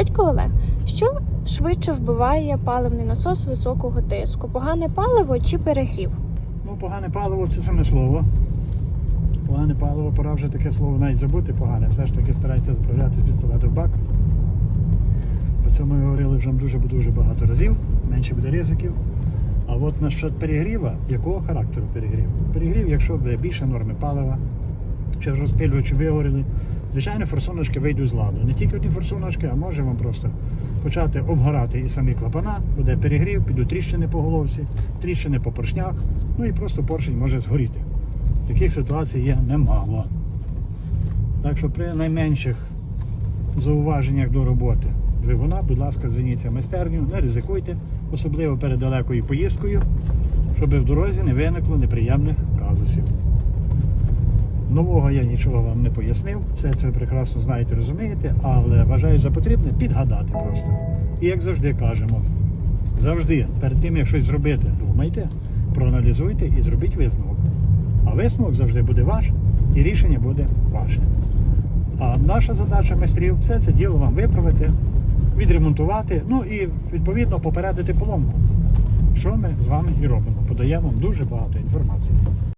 Дядько Олег, що швидше вбиває паливний насос високого тиску? Погане паливо чи перегрів? Ну, погане паливо це саме слово. Погане паливо, пора вже таке слово навіть забути погане. Все ж таки старається заправляти з пістолета в бак. Про це ми говорили вже дуже дуже багато разів, менше буде ризиків. А от насчет перегріва, якого характеру перегрів? Перегрів, якщо буде більше норми палива, чи розпилювачі вигоріли, звичайно, форсуночки вийдуть з ладу. Не тільки одні форсуночки, а може вам просто почати обгорати і самі клапана, буде перегрів, підуть тріщини по головці, тріщини по поршнях, ну і просто поршень може згоріти. Таких ситуацій є немало. Так що при найменших зауваженнях до роботи двигуна, будь ласка, зверніться в майстерню, не ризикуйте, особливо перед далекою поїздкою, щоб в дорозі не виникло неприємних казусів. Нового я нічого вам не пояснив, все це ви прекрасно знаєте, розумієте, але вважаю за потрібне підгадати просто. І як завжди кажемо, завжди перед тим, як щось зробити, думайте, проаналізуйте і зробіть висновок. А висновок завжди буде ваш, і рішення буде ваше. А наша задача майстрів все це діло вам виправити, відремонтувати, ну і відповідно попередити поломку. Що ми з вами і робимо? Подаємо вам дуже багато інформації.